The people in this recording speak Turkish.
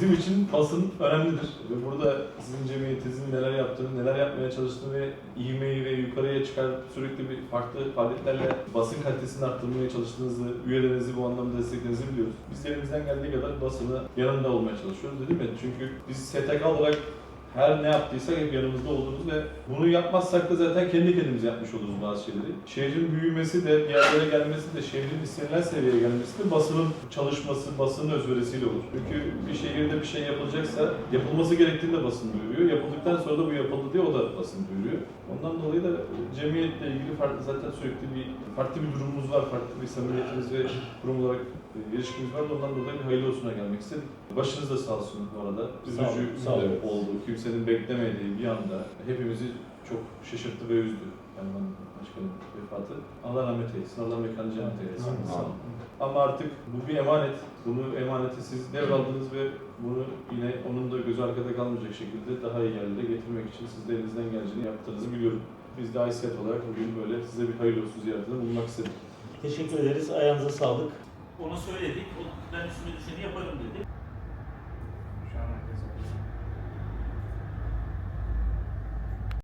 bizim için basın önemlidir. Ve burada sizin cemiyetinizin neler yaptığını, neler yapmaya çalıştığını ve ivmeyi ve yukarıya çıkar sürekli bir farklı faaliyetlerle basın kalitesini arttırmaya çalıştığınızı, üyelerinizi bu anlamda desteklediğinizi biliyoruz. Biz de elimizden geldiği kadar basını yanında olmaya çalışıyoruz dedim ya. Çünkü biz STK olarak her ne yaptıysak hep yanımızda olduğunuz ve bunu yapmazsak da zaten kendi kendimize yapmış oluruz bazı şeyleri. Şehrin büyümesi de, bir yerlere gelmesi de, şehrin istenilen seviyeye gelmesi de basının çalışması, basının özverisiyle olur. Çünkü bir şehirde bir şey yapılacaksa yapılması gerektiğinde basın duyuruyor. Yapıldıktan sonra da bu yapıldı diye o da basın duyuruyor. Ondan dolayı da cemiyetle ilgili farklı zaten sürekli bir farklı bir durumumuz var, farklı bir samimiyetimiz ve kurum olarak e, ilişkimiz var. Ondan dolayı bir hayırlı olsuna gelmek istedim. Başınız da sağ olsun bu arada. Üzücü sağ olun. oldu. Kimsenin beklemediği bir anda hepimizi çok şaşırttı ve üzdü. Erman Başkan'ın vefatı. Allah rahmet eylesin. Allah mekanı cennet eylesin. Ama artık bu bir emanet. Bunu emaneti siz devraldınız ve bunu yine onun da gözü arkada kalmayacak şekilde daha iyi yerlere getirmek için siz de elinizden geleceğini yaptığınızı biliyorum. Biz de Aysiyat olarak bugün böyle size bir hayırlı olsun ziyaretinde bulunmak istedik. Teşekkür ederiz. Ayağınıza sağlık. Ona söyledik. O, ben üstüme düşeni yaparım dedi.